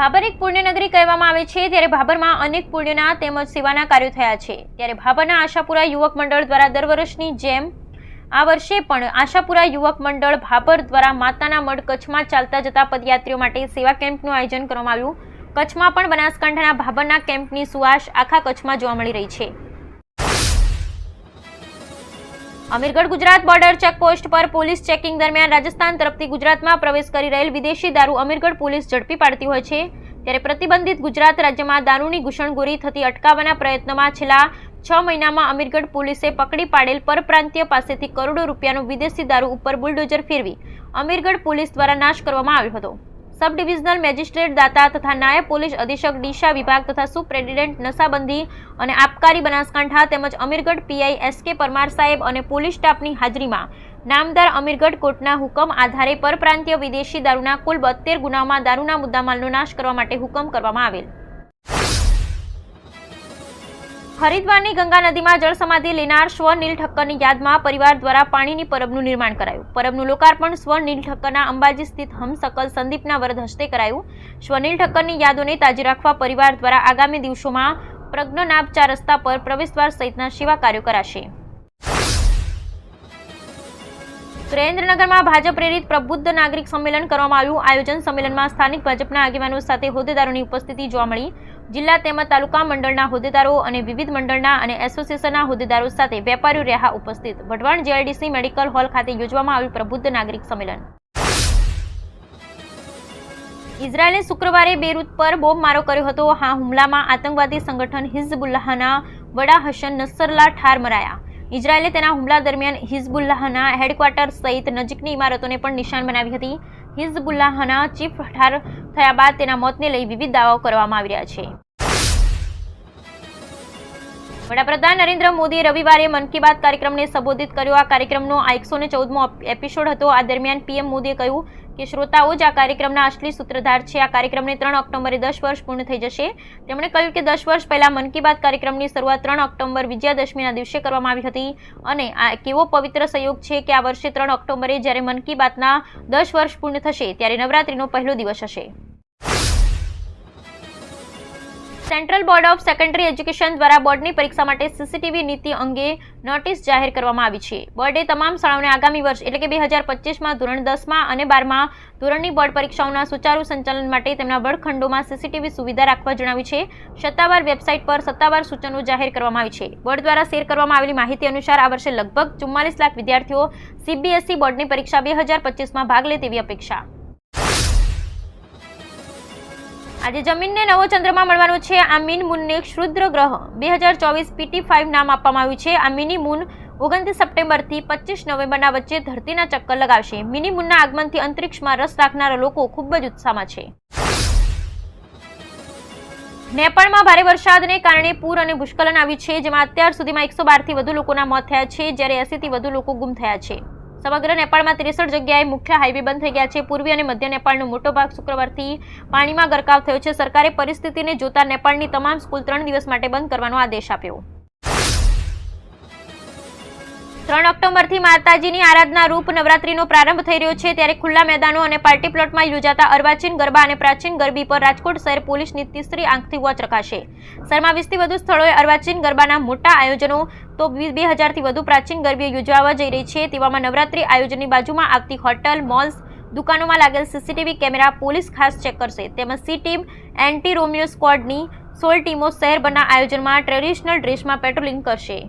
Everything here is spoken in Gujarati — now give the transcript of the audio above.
ભાભર એક પુણ્યનગરી કહેવામાં આવે છે, ત્યારે ભાભરમાં અનેક પુણ્યના તેમજ સેવાના કાર્યો થયા છે. ત્યારે ભાભરના આશાપુરા યુવક મંડળ દ્વારા દર વર્ષની જેમ આ વર્ષે પણ આશાપુરા યુવક મંડળ ભાભર દ્વારા માતાના મઢ કચ્છમાં ચાલતા જતા પદયાત્રીઓ માટે સેવા કેમ્પનું આયોજન કરવામાં આવ્યું. કચ્છમાં પણ બનાસકાંઠાના ભાભરના કેમ્પની સુવાસ આખા કચ્છમાં જોવા મળી રહી છે. Amirgadh Gujarat border check post પર પોલીસ ચેકિંગ દરમિયાન રાજસ્થાન તરફથી ગુજરાતમાં પ્રવેશ કરી રહેલ વિદેશી દારૂ અમીરગઢ પોલીસ ઝડપી પાડતી હોય છે. ત્યારે પ્રતિબંધિત ગુજરાત રાજ્યમાં દારૂની ઘૂસણખોરી થતી અટકાવવાના પ્રયત્નમાં છેલ્લા છ મહિનામાં અમીરગઢ પોલીસે પકડી પાડેલ પરપ્રાંતીય પાસેથી કરોડો રૂપિયાનો વિદેશી દારૂ ઉપર બુલડોઝર ફેરવી અમીરગઢ પોલીસ દ્વારા નાશ કરવામાં આવ્યો હતો. સબ ડિવિઝનલ મેજિસ્ટ્રેટ દાતા તથા નાયબ પોલીસ અધિક્ષક ડીશા વિભાગ તથા સુપ્રેડિડેન્ટ નશાબંધી અને આબકારી બનાસકાંઠા તેમજ અમીરગઢ પીઆઈ એસ કે પરમાર સાહેબ અને પોલીસ સ્ટાફની હાજરીમાં નામદાર અમીરગઢ કોર્ટના હુકમ આધારે પરપ્રાંતીય વિદેશી દારૂના કુલ બોતેર ગુનામાં દારૂના મુદ્દામાલનો નાશ કરવા માટે હુકમ કરવામાં આવેલ. હરિદ્વારની ગંગા નદીમાં જળ સમાધિ લેનાર સ્વનીલ ઠક્કરની યાદમાં પરિવાર દ્વારા પાણીની પરબનું નિર્માણ કરાયું. પરબનું લોકાર્પણ સ્વનીલ ઠક્કરના અંબાજી સ્થિત હમસકલ સંદીપના વરદ હસ્તે કરાયું. સ્વનીલ ઠક્કરની યાદોને તાજી રાખવા પરિવાર દ્વારા આગામી દિવસોમાં પ્રજ્ઞનાભ ચાર રસ્તા પર પ્રવેશદ્વાર સહિતના સેવા કાર્યો કરાશે. સુરેન્દ્રનગરમાં ભાજપ પ્રેરિત પ્રબુદ્ધ નાગરિક સંમેલન કરવામાં આવ્યું. આયોજન સંમેલનમાં સ્થાનિક ભાજપના આગેવાનો સાથે હોદ્દેદારોની ઉપસ્થિતિ જોવા મળી. જિલ્લા તેમજ તાલુકા મંડળના હોદ્દેદારો અને વિવિધ મંડળના અને એસોસિએશનના હોદ્દેદારો સાથે વેપારીઓ રહ્યા ઉપસ્થિત. વઢવાણ જેઆઈડીસી મેડિકલ હોલ ખાતે યોજવામાં આવ્યું પ્રબુદ્ધ નાગરિક સંમેલન. ઇઝરાયેલે શુક્રવારે બેરૂત પર બોમ્બમારો કર્યો હતો. આ હુમલામાં આતંકવાદી સંગઠન હિઝબુલ્લાહના વડા હસન નસરલા ઠાર મરાયા. ઇઝરાયેલે તેના હુમલા દરમિયાન હિઝબુલ્લાહના હેડક્વાર્ટર સહિત નજીકની ઇમારતોને પણ નિશાન બનાવી હતી. હિઝબુલ્લાહના ચીફ ઠાર થયા બાદ તેના મોતને લઈ વિવિધ દાવાઓ કરવામાં આવી રહ્યા છે. વડાપ્રધાન નરેન્દ્ર મોદીએ રવિવારે મન કી બાત કાર્યક્રમને સંબોધિત કર્યો. આ કાર્યક્રમનો આ એકસો ચૌદમો એપિસોડ હતો. આ દરમિયાન પીએમ મોદીએ કહ્યું કે શ્રોતાઓ જ આ કાર્યક્રમના અસલી સૂત્રધાર છે. આ કાર્યક્રમને ત્રણ ઓક્ટોબરે દસ વર્ષ પૂર્ણ થઈ જશે. તેમણે કહ્યું કે દસ વર્ષ પહેલા મન કી બાત કાર્યક્રમની શરૂઆત ત્રણ ઓક્ટોબર વિજયાદશમીના દિવસે કરવામાં આવી હતી. અને આ કેવો પવિત્ર સંયોગ છે કે આ વર્ષે ત્રણ ઓક્ટોબરે જ્યારે મન કી બાતના દસ વર્ષ પૂર્ણ થશે, ત્યારે નવરાત્રીનો પહેલો દિવસ હશે. Central board of secondary education દ્વારા બોર્ડની પરીક્ષા માટે સીસીટીવી નીતિ અંગે નોટિસ જાહેર કરવામાં આવી છે. બોર્ડે તમામ શાળાઓને આગામી વર્ષ એટલે કે બે હજાર પચીસમાં, ધોરણ દસમાં અને બારમાં ધોરણની બોર્ડ પરીક્ષાઓના સુચારુ સંચાલન માટે તેમના વર્ગખંડોમાં સીસીટીવી સુવિધા રાખવા જણાવ્યું છે. સત્તાવાર વેબસાઇટ પર સત્તાવાર સૂચનો જાહેર કરવામાં આવી છે. બોર્ડ દ્વારા શેર કરવામાં આવેલી માહિતી અનુસાર આ વર્ષે લગભગ ચુમ્માલીસ લાખ વિદ્યાર્થીઓ સીબીએસઈ બોર્ડની પરીક્ષા બે હજાર પચીસમાં ભાગ લે તેવી અપેક્ષા. આજે જમીનને નવો ચંદ્રમા મળવાનો છે. આ મીન મૂનને ક્ષુદ્ર ગ્રહ. બે હજાર ચોવીસ પીટી ફાઇવ નામ આપવામાં આવ્યું છે. આ મિની મૂન ઓગણત્રીસ સપ્ટેમ્બરથી પચીસ નવેમ્બરના વચ્ચે ધરતીના ચક્કર લગાવશે. મિની મૂનના આગમનથી અંતરિક્ષમાં રસ રાખનારા લોકો ખૂબ જ ઉત્સાહમાં છે. નેપાળમાં ભારે વરસાદને કારણે પૂર અને ભૂસ્ખલન આવ્યું છે, જેમાં અત્યાર સુધીમાં એકસો બારથી વધુ લોકોના મોત થયા છે. જ્યારે એસીથી વધુ લોકો ગુમ થયા છે. સમગ્ર નેપાળમાં ત્રેસઠ જગ્યાએ મુખ્ય હાઈવે બંધ થઈ ગયા છે. પૂર્વી અને મધ્ય નેપાળનો મોટો ભાગ શુક્રવારથી પાણીમાં ગરકાવ થયો છે. સરકારે પરિસ્થિતિને જોતા નેપાળની તમામ સ્કૂલ ત્રણ દિવસ માટે બંધ કરવાનો આદેશ આપ્યો. ત્રણ ઓક્ટોબરથી માતાજીની આરાધના રૂપ નવરાત્રીનો પ્રારંભ થઈ રહ્યો છે. ત્યારે ખુલ્લા મેદાનો અને પાર્ટી પ્લોટમાં યોજાતા અર્વાચીન ગરબા અને પ્રાચીન ગરબી પર રાજકોટ શહેર પોલીસની તીસરી આંખથી વોચ રખાશે. શહેરમાં વીસથી વધુ સ્થળોએ અર્વાચીન ગરબાના મોટા આયોજનો, તો બે હજારથી વધુ પ્રાચીન ગરબીઓ યોજાવા જઈ રહી છે. તેવામાં નવરાત્રી આયોજનની બાજુમાં આવતી હોટલ, મોલ્સ, દુકાનોમાં લાગેલ સીસીટીવી કેમેરા પોલીસ ખાસ ચેક કરશે. તેમજ સી ટીમ, એન્ટી રોમિયો સ્ક્વોડની સોળ ટીમો શહેરભરના આયોજનમાં ટ્રેડિશનલ ડ્રેસમાં પેટ્રોલિંગ કરશે.